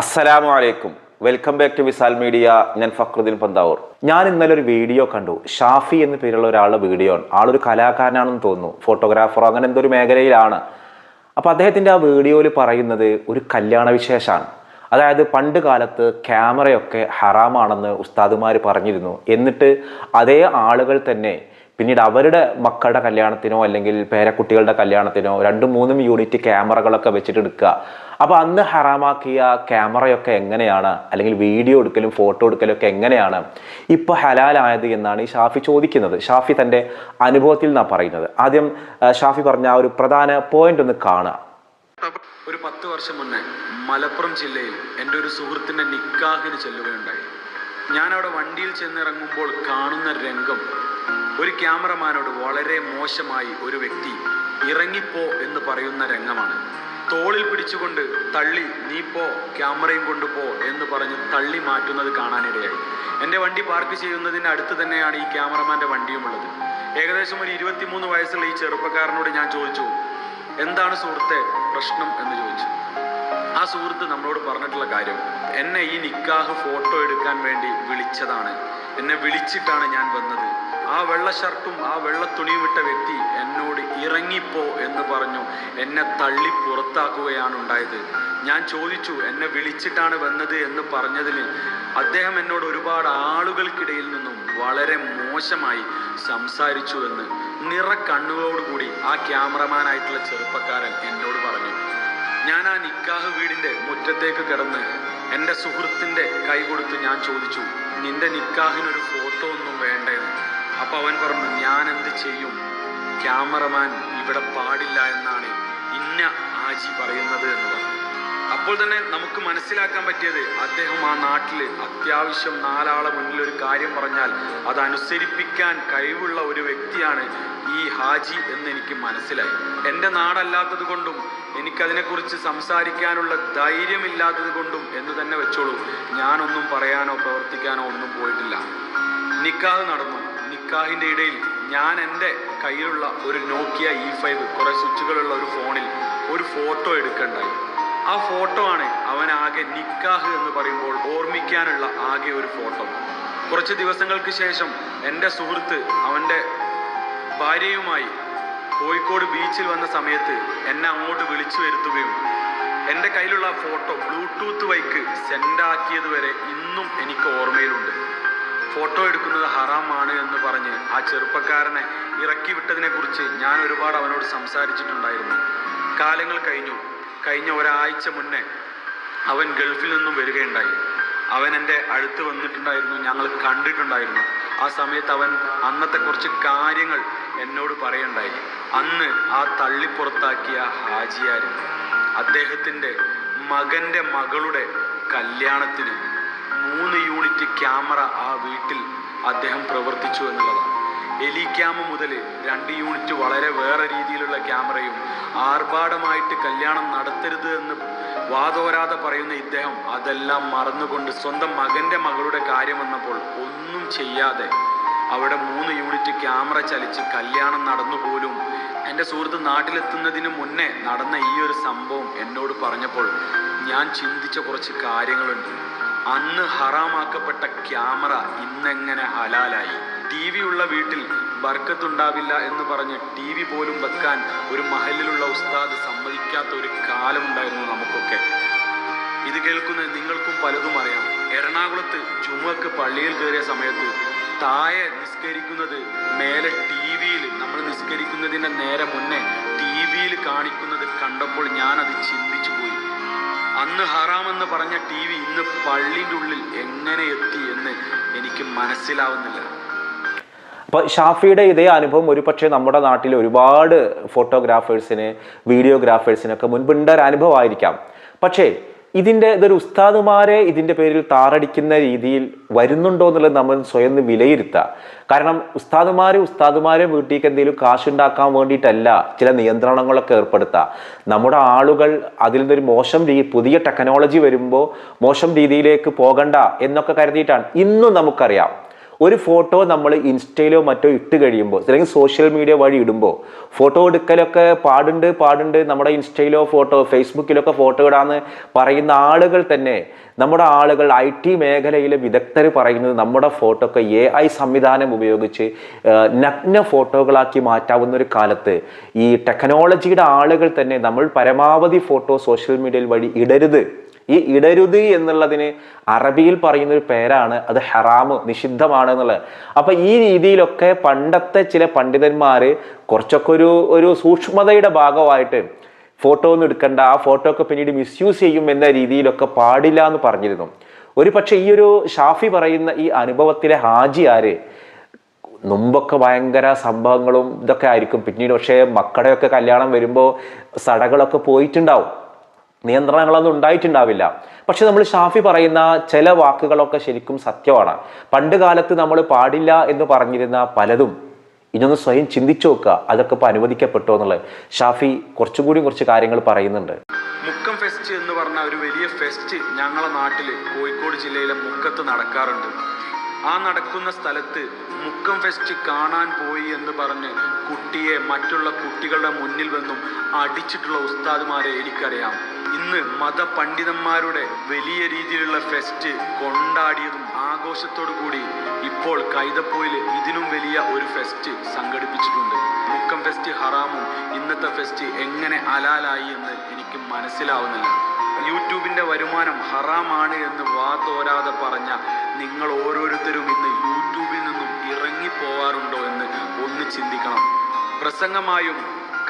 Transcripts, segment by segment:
അസ്സലാമു അലൈക്കും. Welcome back to Visal media. ഞാൻ ഫക്രുദ്ദീൻ പന്താവൂർ. ഞാൻ ഇന്നലെ ഒരു വീഡിയോ കണ്ടു. ഷാഫി എന്ന പേരുള്ള ഒരാളുടെ വീഡിയോ ആണ്. ആളൊരു കലാകാരനാണെന്ന് തോന്നുന്നു. ഫോട്ടോഗ്രാഫറോ അങ്ങനെ എന്തൊരു മേഖലയിലാണ്. അപ്പോൾ അദ്ദേഹത്തിന്റെ ആ വീഡിയോയിൽ പറയുന്നത് ഒരു കല്യാണ വിശേഷമാണ്. അതായത് പണ്ട് കാലത്ത് ക്യാമറയൊക്കെ ഹറാമാണെന്ന് ഉസ്താദുമാർ പറഞ്ഞിരുന്നു. എന്നിട്ട് അതേ ആളുകൾ തന്നെ പിന്നീട് അവരുടെ മക്കളുടെ കല്യാണത്തിനോ അല്ലെങ്കിൽ പേരക്കുട്ടികളുടെ കല്യാണത്തിനോ രണ്ടും മൂന്നും യൂണിറ്റ് ക്യാമറകളൊക്കെ വെച്ചിട്ട് എടുക്കുക. അപ്പോൾ അന്ന് ഹറാമാക്കിയ ക്യാമറയൊക്കെ എങ്ങനെയാണ്? അല്ലെങ്കിൽ വീഡിയോ എടുക്കലും ഫോട്ടോ എടുക്കലും ഒക്കെ എങ്ങനെയാണ്? ഇപ്പോൾ ഹലാലായത് എന്നാണ് ഈ ഷാഫി ചോദിക്കുന്നത്. ഷാഫി തന്റെ അനുഭവത്തിൽ നിന്നാണ് പറയുന്നത്. ആദ്യം ഷാഫി പറഞ്ഞ ആ ഒരു പ്രധാന പോയിന്റ് ഒന്ന് കാണുക ഒരു പത്ത് വർഷം മുന്നേ മലപ്പുറം ജില്ലയിൽ എന്റെ ഒരു സുഹൃത്തിന്റെ നിക്കാഹിന് ചെല്ലുകയുണ്ടായി. ഞാൻ അവിടെ വണ്ടിയിൽ ചെന്നിറങ്ങുമ്പോൾ കാണുന്ന രംഗം ഒരു ക്യാമറമാനോട് വളരെ മോശമായി ഒരു വ്യക്തി ഇറങ്ങിപ്പോ എന്ന് പറയുന്ന രംഗമാണ്. തോളിൽ പിടിച്ചുകൊണ്ട് തള്ളി നീ പോ ക്യാമറയും കൊണ്ടുപോ എന്ന് പറഞ്ഞ് തള്ളി മാറ്റുന്നത് കാണാനിടയായി. എന്റെ വണ്ടി പാർക്ക് ചെയ്യുന്നതിന് അടുത്ത് തന്നെയാണ് ഈ ക്യാമറമാന്റെ വണ്ടിയുമുള്ളത്. ഏകദേശം ഒരു ഇരുപത്തിമൂന്ന് വയസ്സുള്ള ഈ ചെറുപ്പക്കാരനോട് ഞാൻ ചോദിച്ചു എന്താണ് സുഹൃത്തെ പ്രശ്നം? എന്ന് ചോദിച്ചു. ആ സുഹൃത്ത് നമ്മളോട് പറഞ്ഞിട്ടുള്ള കാര്യം എന്നെ ഈ നിക്കാഹ് ഫോട്ടോ എടുക്കാൻ വേണ്ടി വിളിച്ചതാണ്. എന്നെ വിളിച്ചിട്ടാണ് ഞാൻ വന്നത്. ആ വെള്ള ഷർട്ടും ആ വെള്ള തുണിയും ഇട്ട വ്യക്തി എന്നോട് ഇറങ്ങിപ്പോ എന്ന് പറഞ്ഞു. എന്നെ തള്ളി പുറത്താക്കുകയാണ് ഉണ്ടായത്. ഞാൻ ചോദിച്ചു എന്നെ വിളിച്ചിട്ടാണ് വന്നത് എന്ന് പറഞ്ഞതിന് അദ്ദേഹം എന്നോട് ഒരുപാട് ആളുകൾക്കിടയിൽ നിന്നും വളരെ മോശമായി സംസാരിച്ചു എന്ന് നിറ കണ്ണുകളോടുകൂടി ആ ക്യാമറമാനായിട്ടുള്ള ചെറുപ്പക്കാരൻ എന്നോട് പറഞ്ഞു. ഞാൻ ആ നിക്കാഹ് വീടിന്റെ മുറ്റത്തേക്ക് കിടന്ന് എന്റെ സുഹൃത്തിന്റെ കൈ കൊടുത്ത് ഞാൻ ചോദിച്ചു നിന്റെ നിക്കാഹിനൊരു ഫോട്ടോ ഒന്നും വേണ്ടെന്ന് അപ്പൊ അവൻ പറഞ്ഞു ഞാൻ എന്ത് ചെയ്യും? ക്യാമറമാൻ ഇവിടെ പാടില്ല എന്നാണ് ഇന്ന ആജി പറയുന്നത് എന്ന് പറഞ്ഞു. അപ്പോൾ തന്നെ നമുക്ക് മനസ്സിലാക്കാൻ പറ്റിയത് അദ്ദേഹം ആ നാട്ടിൽ അത്യാവശ്യം നാലാളെ മുന്നിൽ ഒരു കാര്യം പറഞ്ഞാൽ അത് അനുസരിപ്പിക്കാൻ കഴിവുള്ള ഒരു വ്യക്തിയാണ് ഈ ഹാജി എന്ന് എനിക്ക് മനസ്സിലായി. എന്റെ നാടല്ലാത്തത് കൊണ്ടും എനിക്കതിനെക്കുറിച്ച് സംസാരിക്കാനുള്ള ധൈര്യമില്ലാത്തത് കൊണ്ടും എന്ന് തന്നെ വെച്ചോളൂ. ഞാനൊന്നും പറയാനോ പ്രവർത്തിക്കാനോ ഒന്നും പോയിട്ടില്ല. നിക്കാഹ് നടന്നു. നിക്കാഹിന്റെ ഇടയിൽ ഞാൻ എന്റെ കയ്യിലുള്ള ഒരു നോക്കിയ ഇ ഫൈവ് കുറെ സ്വിച്ചുകളുള്ള ഒരു ഫോണിൽ ഒരു ഫോട്ടോ എടുക്കണ്ടായി. ആ ഫോട്ടോ ആണ് അവൻ ആകെ നിക്കാഹ് എന്ന് പറയുമ്പോൾ ഓർമ്മിക്കാനുള്ള ആകെ ഒരു ഫോട്ടോ. കുറച്ച് ദിവസങ്ങൾക്ക് ശേഷം എന്റെ സുഹൃത്ത് അവന്റെ ഭാര്യയുമായി കോഴിക്കോട് ബീച്ചിൽ വന്ന സമയത്ത് എന്നെ അങ്ങോട്ട് വിളിച്ചു വരുത്തുകയും എന്റെ കയ്യിലുള്ള ഫോട്ടോ ബ്ലൂടൂത്ത് വൈക്ക് സെൻഡാക്കിയത് വരെ ഇന്നും എനിക്ക് ഓർമ്മയിലുണ്ട്. ഫോട്ടോ എടുക്കുന്നത് ഹറാമാണ് എന്ന് പറഞ്ഞ് ആ ചെറുപ്പക്കാരനെ ഇറക്കി വിട്ടതിനെ കുറിച്ച് ഞാൻ ഒരുപാട് അവനോട് സംസാരിച്ചിട്ടുണ്ടായിരുന്നു. കാലങ്ങൾ കഴിഞ്ഞു. കഴിഞ്ഞ ഒരാഴ്ച മുന്നേ അവൻ ഗൾഫിൽ നിന്നും വരികയുണ്ടായി. അവൻ എന്റെ അടുത്ത് വന്നിട്ടുണ്ടായിരുന്നു. ഞങ്ങൾ കണ്ടിട്ടുണ്ടായിരുന്നു. ആ സമയത്ത് അവൻ അന്നത്തെ കുറച്ച് കാര്യങ്ങൾ എന്നോട് പറയണ്ടായി. അന്ന് ആ തള്ളിപ്പുറത്താക്കിയ ഹാജിയാർ അദ്ദേഹത്തിന്റെ മകന്റെ മകളുടെ കല്യാണത്തിന് മൂന്ന് യൂണിറ്റ് ക്യാമറ ആ വീട്ടിൽ അദ്ദേഹം പ്രവർത്തിച്ചു എന്നുള്ളതാണ്. എലി ക്യാമ മുതൽ രണ്ട് യൂണിറ്റ് വളരെ വേറെ രീതിയിലുള്ള ക്യാമറയും ആർഭാടമായിട്ട് കല്യാണം നടത്തരുത് എന്ന് വാതോരാതെ പറയുന്ന ഇദ്ദേഹം അതെല്ലാം മറന്നുകൊണ്ട് സ്വന്തം മകന്റെ മകളുടെ കാര്യം വന്നപ്പോൾ ഒന്നും ചെയ്യാതെ അവിടെ മൂന്ന് യൂണിറ്റ് ക്യാമറ ചലിച്ച് കല്യാണം നടന്നു പോലും. എന്റെ സുഹൃത്ത് നാട്ടിലെത്തുന്നതിന് മുന്നേ നടന്ന ഈ ഒരു സംഭവം എന്നോട് പറഞ്ഞപ്പോൾ ഞാൻ ചിന്തിച്ച കുറച്ച് കാര്യങ്ങളുണ്ട്. അന്ന് ഹറാമാക്കപ്പെട്ട ക്യാമറ ഇന്നെങ്ങനെ ഹലാലായി? ടി വി ഉള്ള വീട്ടിൽ ബർക്കത്തുണ്ടാവില്ല എന്ന് പറഞ്ഞ് ടി വി പോലും വെക്കാൻ ഒരു മഹലിലുള്ള ഉസ്താദ് സമ്മതിക്കാത്ത ഒരു കാലമുണ്ടായിരുന്നു നമുക്കൊക്കെ. ഇത് കേൾക്കുന്ന നിങ്ങൾക്കും പലതും അറിയാം. എറണാകുളത്ത് ജുമക്ക് പള്ളിയിൽ കയറിയ സമയത്ത് താഴെ നിസ്കരിക്കുന്നത് മേലെ ടി വിയിൽ നമ്മൾ നിസ്കരിക്കുന്നതിന്റെ നേരെ മുന്നേ ടി വിയിൽ കാണിക്കുന്നത് കണ്ടപ്പോൾ ഞാനത് ചിന്തിച്ചു പോയി അന്ന് ഹറാമെന്ന് പറഞ്ഞ ടി വി ഇന്ന് പള്ളിന്റെ ഉള്ളിൽ എങ്ങനെ എത്തി എന്ന് എനിക്ക് മനസ്സിലാവുന്നില്ല. അപ്പോൾ ഷാഫിയുടെ ഇതേ അനുഭവം ഒരു പക്ഷേ നമ്മുടെ നാട്ടിൽ ഒരുപാട് ഫോട്ടോഗ്രാഫേഴ്സിന് വീഡിയോഗ്രാഫേഴ്സിനൊക്കെ മുൻപുണ്ട ഒരു അനുഭവമായിരിക്കാം. പക്ഷേ ഇതിന്റെ ഇതൊരു ഉസ്താദുമാരെ ഇതിന്റെ പേരിൽ താറടിക്കുന്ന രീതിയിൽ വരുന്നുണ്ടോ എന്നുള്ളത് നമ്മൾ സ്വയം വിലയിരുത്തുക. കാരണം ഉസ്താദുമാർ ഉസ്താദുമാരെ വീട്ടിലേക്ക് എന്തെങ്കിലും കാശുണ്ടാക്കാൻ വേണ്ടിയിട്ടല്ല ചില നിയന്ത്രണങ്ങളൊക്കെ ഏർപ്പെടുത്തുക. നമ്മുടെ ആളുകൾ അതിൽ നിന്നൊരു മോശം രീതി പുതിയ ടെക്നോളജി വരുമ്പോൾ മോശം രീതിയിലേക്ക് പോകണ്ട എന്നൊക്കെ കരുതിയിട്ടാണ് ഇന്നും നമുക്കറിയാം. ഒരു ഫോട്ടോ നമ്മൾ ഇൻസ്റ്റയിലോ മറ്റോ ഇട്ട് കഴിയുമ്പോൾ അല്ലെങ്കിൽ സോഷ്യൽ മീഡിയ വഴി ഇടുമ്പോൾ ഫോട്ടോ എടുക്കലൊക്കെ പാടുണ്ട് പാടുണ്ട്. നമ്മുടെ ഇൻസ്റ്റയിലോ ഫോട്ടോ ഫേസ്ബുക്കിലൊക്കെ ഫോട്ടോ ഇടാന്ന് പറയുന്ന ആളുകൾ തന്നെ നമ്മുടെ ആളുകൾ ഐ ടി മേഖലയിലെ വിദഗ്ധർ പറയുന്നത് നമ്മുടെ ഫോട്ടോ ഒക്കെ എ ഐ സംവിധാനം ഉപയോഗിച്ച് നഗ്ന ഫോട്ടോകളാക്കി മാറ്റാവുന്ന ഒരു കാലത്ത് ഈ ടെക്നോളജിയുടെ ആളുകൾ തന്നെ നമ്മൾ പരമാവധി ഫോട്ടോ സോഷ്യൽ മീഡിയയിൽ വഴി ഇടരുത്. ഈ ഇടരുതി എന്നുള്ളതിന് അറബിയിൽ പറയുന്ന ഒരു പേരാണ് അത് ഹറാമ് നിഷിദ്ധമാണ് എന്നുള്ളത്. അപ്പൊ ഈ രീതിയിലൊക്കെ പണ്ടത്തെ ചില പണ്ഡിതന്മാര് കുറച്ചൊക്കെ ഒരു ഒരു സൂക്ഷ്മതയുടെ ഭാഗമായിട്ട് ഫോട്ടോ ഒന്നും എടുക്കണ്ട ആ ഫോട്ടോ ഒക്കെ പിന്നീട് മിസ്യൂസ് ചെയ്യും എന്ന രീതിയിലൊക്കെ പാടില്ല എന്ന് പറഞ്ഞിരുന്നു. ഒരു പക്ഷേ ഈ ഒരു ഷാഫി പറയുന്ന ഈ അനുഭവത്തിലെ ഹാജി ആര് മുമ്പൊക്കെ ഭയങ്കര സംഭവങ്ങളും ഇതൊക്കെ ആയിരിക്കും. പിന്നീട് പക്ഷേ മക്കളുടെയൊക്കെ കല്യാണം വരുമ്പോൾ സടകളൊക്കെ പോയിട്ടുണ്ടാവും. നിയന്ത്രണങ്ങളൊന്നും ഉണ്ടായിട്ടുണ്ടാവില്ല. പക്ഷെ നമ്മൾ ഷാഫി പറയുന്ന ചില വാക്കുകളൊക്കെ ശരിക്കും സത്യമാണ്. പണ്ട് കാലത്ത് നമ്മൾ പാടില്ല എന്ന് പറഞ്ഞിരുന്ന പലതും ഇതൊന്ന് സ്വയം ചിന്തിച്ചു നോക്കുക അതൊക്കെ ഇപ്പൊ അനുവദിക്കപ്പെട്ടോ എന്നുള്ളത്. ഷാഫി കുറച്ചുകൂടി കുറച്ച് കാര്യങ്ങൾ പറയുന്നുണ്ട്. മുക്കം ഫെസ്റ്റ് എന്ന് പറഞ്ഞ ഒരു വലിയ ഫെസ്റ്റ് ഞങ്ങളെ നാട്ടിൽ കോഴിക്കോട് ജില്ലയിലെ മുക്കത്ത് നടക്കാറുണ്ട്. ആ നടക്കുന്ന സ്ഥലത്ത് മുക്കം ഫെസ്റ്റ് കാണാൻ പോയി എന്ന് പറഞ്ഞ് കുട്ടിയെ മറ്റുള്ള കുട്ടികളുടെ മുന്നിൽ നിന്നും അടിച്ചിട്ടുള്ള ഉസ്താദുമാരെ എനിക്കറിയാം. ഇന്ന് മതപണ്ഡിതന്മാരുടെ വലിയ രീതിയിലുള്ള ഫെസ്റ്റ് കൊണ്ടാടിയതും ആഘോഷത്തോടു കൂടി ഇപ്പോൾ കൈതപ്പോയിൽ ഇതിനും വലിയ ഒരു ഫെസ്റ്റ് സംഘടിപ്പിച്ചിട്ടുണ്ട്. മുക്കം ഫെസ്റ്റ് ഹറാമും ഇന്നത്തെ ഫെസ്റ്റ് എങ്ങനെ അലാലായി എന്ന് എനിക്ക് മനസ്സിലാവുന്നില്ല. യൂട്യൂബിന്റെ വരുമാനം ഹറാമാണ് എന്ന് വാതോരാതെ പറഞ്ഞ നിങ്ങൾ ഓരോരുത്തരും ഇന്ന് യൂട്യൂബിൽ നിന്നും ഇറങ്ങി പോവാറുണ്ടോ എന്ന് ഒന്ന് ചിന്തിക്കണം. പ്രസംഗമായും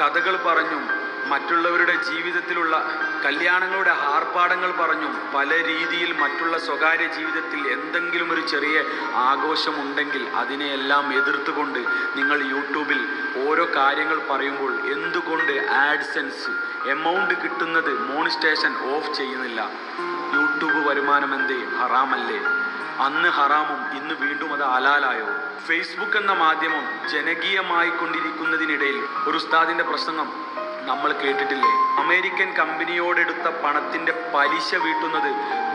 കഥകൾ പറഞ്ഞും മറ്റുള്ളവരുടെ ജീവിതത്തിലുള്ള കല്യാണങ്ങളുടെ ആർപ്പാടങ്ങൾ പറഞ്ഞും പല രീതിയിൽ മറ്റുള്ള സ്വകാര്യ ജീവിതത്തിൽ എന്തെങ്കിലും ഒരു ചെറിയ ആഘോഷമുണ്ടെങ്കിൽ അതിനെയെല്ലാം എതിർത്തുകൊണ്ട് നിങ്ങൾ യൂട്യൂബിൽ ഓരോ കാര്യങ്ങൾ പറയുമ്പോൾ എന്തുകൊണ്ട് ആഡ്സെൻസ് എമൗണ്ട് കിട്ടുന്നത് മോണിസ്റ്റേഷൻ ഓഫ് ചെയ്യുന്നില്ല? യൂട്യൂബ് വരുമാനം എന്തേ? ഹറാമല്ലേ? അന്ന് ഹറാമും ഇന്ന് വീണ്ടും അത് ഹലാലായോ ഫേസ്ബുക്ക് എന്ന മാധ്യമം ജനകീയമായി കൊണ്ടിരിക്കുന്നതിനിടയിൽ ഒരു ഉസ്താദിന്റെ പ്രസംഗം നമ്മൾ കേട്ടിട്ടില്ലേ? അമേരിക്കൻ കമ്പനിയോടെടുത്ത പണത്തിന്റെ പലിശ വീട്ടുന്നത്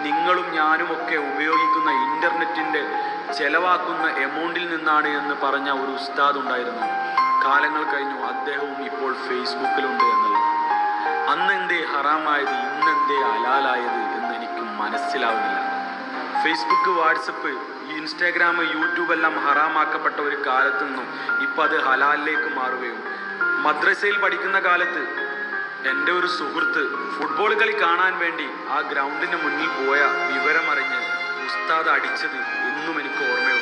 നിങ്ങളും ഞാനും ഒക്കെ ഉപയോഗിക്കുന്ന ഇന്റർനെറ്റിന്റെ ചെലവാക്കുന്ന എമൗണ്ടിൽ നിന്നാണ് എന്ന് പറഞ്ഞ ഒരു ഉസ്താദ് ഉണ്ടായിരുന്നു. കാലങ്ങൾ കഴിഞ്ഞു അദ്ദേഹവും ഇപ്പോൾ ഫേസ്ബുക്കിലുണ്ട് എന്നുള്ളത് അന്ന് എന്തേ ഹറാമായത് ഇന്നെന്തേ ഹലാലായത് എന്ന് എനിക്ക് മനസ്സിലാവുന്നില്ല. ഫേസ്ബുക്ക് വാട്സപ്പ് ഇൻസ്റ്റാഗ്രാം യൂട്യൂബ് എല്ലാം ഹറാമാക്കപ്പെട്ട ഒരു കാലത്തു നിന്നും ഇപ്പം അത് ഹലാലിലേക്ക് മാറുകയും മദ്രസയിൽ പഠിക്കുന്ന കാലത്ത് എന്റെ ഒരു സുഹൃത്ത് ഫുട്ബോൾ കളി കാണാൻ വേണ്ടി ആ ഗ്രൗണ്ടിന് മുന്നിൽ പോയ വിവരമറിഞ്ഞ് ഉസ്താദ് അടിച്ചത് ഇന്നും എനിക്ക് ഓർമ്മയുണ്ട്.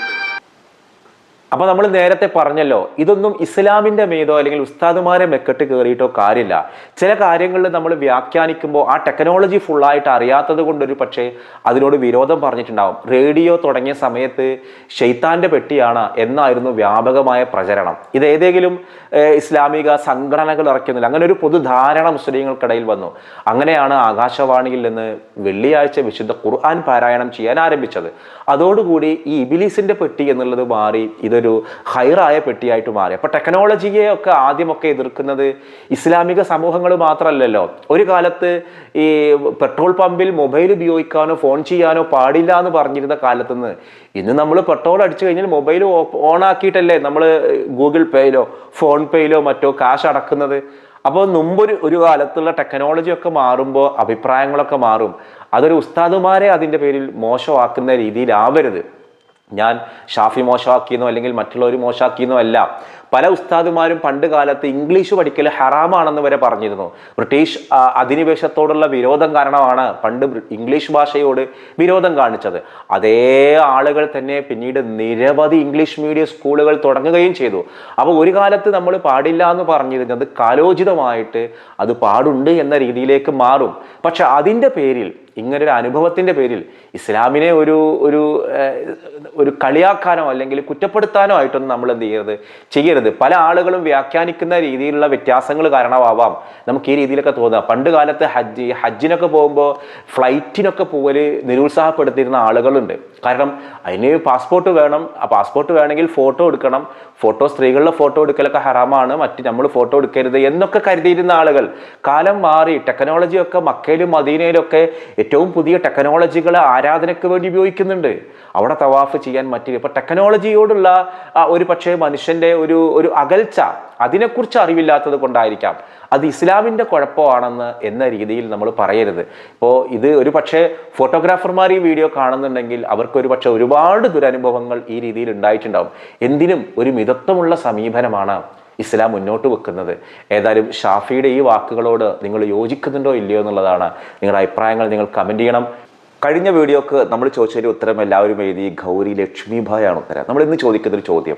അപ്പൊ നമ്മൾ നേരത്തെ പറഞ്ഞല്ലോ ഇതൊന്നും ഇസ്ലാമിന്റെ മേതോ അല്ലെങ്കിൽ ഉസ്താദുമാരെ മെക്കെട്ട് കയറിയിട്ടോ കാര്യമില്ല. ചില കാര്യങ്ങളിൽ നമ്മൾ വ്യാഖ്യാനിക്കുമ്പോൾ ആ ടെക്നോളജി ഫുള്ളായിട്ട് അറിയാത്തത് കൊണ്ടൊരു പക്ഷേ അതിനോട് വിരോധം പറഞ്ഞിട്ടുണ്ടാവും. റേഡിയോ തുടങ്ങിയ സമയത്ത് ഷെയ്ത്താന്റെ പെട്ടിയാണ് എന്നായിരുന്നു വ്യാപകമായ പ്രചരണം. ഇത് ഏതെങ്കിലും ഇസ്ലാമിക സംഘടനകൾ ഇറക്കുന്നില്ല അങ്ങനെ ഒരു പൊതുധാരണ മുസ്ലിങ്ങൾക്കിടയിൽ വന്നു. അങ്ങനെയാണ് ആകാശവാണിയിൽ നിന്ന് വെള്ളിയാഴ്ച വിശുദ്ധ ഖുർആൻ പാരായണം ചെയ്യാൻ ആരംഭിച്ചത്. അതോടുകൂടി ഈ ഇബിലിസിന്റെ പെട്ടി എന്നുള്ളത് മാറി ഇതൊരു ഹൈറായ പെട്ടിയായിട്ട് മാറി. അപ്പോൾ ടെക്നോളജിയെ ഒക്കെ ആദ്യമൊക്കെ എതിർക്കുന്നത് ഇസ്ലാമിക സമൂഹങ്ങൾ മാത്രമല്ലല്ലോ. ഒരു കാലത്ത് ഈ പെട്രോൾ പമ്പിൽ മൊബൈൽ ഉപയോഗിക്കാനോ ഫോൺ ചെയ്യാനോ പാടില്ല എന്ന് പറഞ്ഞിരുന്ന കാലത്തുനിന്ന് ഇന്ന് നമ്മൾ പെട്രോൾ അടിച്ചു കഴിഞ്ഞാൽ മൊബൈൽ ഓൺ ആക്കിയിട്ടല്ലേ നമ്മൾ ഗൂഗിൾ പേയിലോ ഫോൺ പേയിലോ മറ്റോ കാശ് അടക്കുന്നത്? അപ്പോൾ മുമ്പൊരു ഒരു കാലത്തുള്ള ടെക്നോളജി ഒക്കെ മാറുമ്പോൾ അഭിപ്രായങ്ങളൊക്കെ മാറും. അതൊരു ഉസ്താദുമാരെ അതിന്റെ പേരിൽ മോശമാക്കുന്ന രീതിയിലാവരുത്. ഞാൻ ഷാഫി മോശമാക്കിയെന്നോ അല്ലെങ്കിൽ മറ്റുള്ളവർ മോശമാക്കിയെന്നോ അല്ല പല ഉസ്താദുമാരും പണ്ട് കാലത്ത് ഇംഗ്ലീഷ് പഠിക്കൽ ഹറാമാണെന്ന് വരെ പറഞ്ഞിരുന്നു. ബ്രിട്ടീഷ് അധിനിവേശത്തോടുള്ള വിരോധം കാരണമാണ് പണ്ട് ഇംഗ്ലീഷ് ഭാഷയോട് വിരോധം കാണിച്ചത്. അതേ ആളുകൾ തന്നെ പിന്നീട് നിരവധി ഇംഗ്ലീഷ് മീഡിയം സ്കൂളുകൾ തുടങ്ങുകയും ചെയ്തു. അപ്പോൾ ഒരു കാലത്ത് നമ്മൾ പാടില്ല എന്ന് പറഞ്ഞിരുന്നത് കാലോചിതമായിട്ട് അത് പാടുണ്ട് എന്ന രീതിയിലേക്ക് മാറും. പക്ഷെ അതിന്റെ പേരിൽ ഇങ്ങനൊരു അനുഭവത്തിന്റെ പേരിൽ ഇസ്ലാമിനെ ഒരു ഒരു ഒരു കളിയാക്കാനോ അല്ലെങ്കിൽ കുറ്റപ്പെടുത്താനോ ആയിട്ടൊന്നും നമ്മൾ എന്ത് ചെയ്യരുത് ചെയ്യരുത്. പല ആളുകളും വ്യാഖ്യാനിക്കുന്ന രീതിയിലുള്ള വ്യത്യാസങ്ങൾ കാരണമാവാം നമുക്ക് ഈ രീതിയിലൊക്കെ തോന്നുക. പണ്ട് കാലത്ത് ഹജ്ജ് ഹജ്ജിനൊക്കെ പോകുമ്പോൾ ഫ്ലൈറ്റിനൊക്കെ പോകൽ നിരുത്സാഹപ്പെടുത്തിയിരുന്ന ആളുകളുണ്ട്. കാരണം അതിന് പാസ്പോർട്ട് വേണം. ആ പാസ്പോർട്ട് വേണമെങ്കിൽ ഫോട്ടോ എടുക്കണം. ഫോട്ടോ സ്ത്രീകളുടെ ഫോട്ടോ എടുക്കലൊക്കെ ഹറാമാണ്. മറ്റ് നമ്മൾ ഫോട്ടോ എടുക്കരുത് എന്നൊക്കെ കരുതിയിരുന്ന ആളുകൾ കാലം മാറി ടെക്നോളജിയൊക്കെ മക്കയിലും മദീനയിലൊക്കെ ഏറ്റവും പുതിയ ടെക്നോളജികൾ ആരാധനയ്ക്ക് വേണ്ടി ഉപയോഗിക്കുന്നുണ്ട്. അവിടെ തവാഫ് ചെയ്യാൻ മറ്റു. ഇപ്പൊ ടെക്നോളജിയോടുള്ള ഒരു പക്ഷേ മനുഷ്യന്റെ ഒരു ഒരു അകൽച്ച അതിനെക്കുറിച്ച് അറിവില്ലാത്തത് കൊണ്ടായിരിക്കാം. അത് ഇസ്ലാമിന്റെ കുഴപ്പമാണെന്ന് എന്ന രീതിയിൽ നമ്മൾ പറയരുത്. ഇപ്പോൾ ഇത് ഒരു പക്ഷേ ഫോട്ടോഗ്രാഫർമാർ ഈ വീഡിയോ കാണുന്നുണ്ടെങ്കിൽ അവർക്ക് ഒരു പക്ഷേ ഒരുപാട് ദുരനുഭവങ്ങൾ ഈ രീതിയിൽ ഉണ്ടായിട്ടുണ്ടാവും. എന്തിനും ഒരു മിതത്വമുള്ള സമീപനമാണ്. ഇസ്ലാം മുന്നോട്ട് വെക്കുന്നത്. ഏതായാലും ഷാഫിയുടെ ഈ വാക്കുകളോട് നിങ്ങൾ യോജിക്കുന്നുണ്ടോ ഇല്ലയോ എന്നുള്ളതാണ് നിങ്ങളുടെ അഭിപ്രായങ്ങൾ നിങ്ങൾ കമന്റ് ചെയ്യണം. കഴിഞ്ഞ വീഡിയോക്ക് നമ്മൾ ചോദിച്ചതിന്റെ ഉത്തരം എല്ലാവരും എഴുതി ഗൗരി ലക്ഷ്മിഭായാണ് ഉത്തരം. നമ്മൾ ഇന്ന് ചോദിക്കുന്നൊരു ചോദ്യം.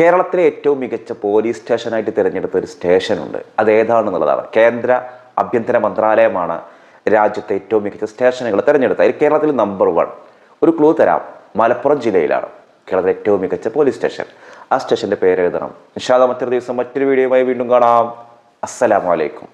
കേരളത്തിലെ ഏറ്റവും മികച്ച പോലീസ് സ്റ്റേഷനായിട്ട് തിരഞ്ഞെടുത്ത ഒരു സ്റ്റേഷനുണ്ട് അത് ഏതാണെന്നുള്ളതാണ്. കേന്ദ്ര ആഭ്യന്തര മന്ത്രാലയമാണ് രാജ്യത്തെ ഏറ്റവും മികച്ച സ്റ്റേഷനുകൾ തിരഞ്ഞെടുത്തത്. അതിൽ കേരളത്തിൽ നമ്പർ വൺ ഒരു ക്ലൂ തരാം. മലപ്പുറം ജില്ലയിലാണ് കേരളത്തിലെ ഏറ്റവും മികച്ച പോലീസ് സ്റ്റേഷൻ. ആ സ്റ്റേഷന്റെ പേര് എഴുതണം നിഷാദ മറ്റൊരു ദിവസം മറ്റൊരു വീഡിയോയുമായി വീണ്ടും കാണാം. അസ്സലാമലൈക്കും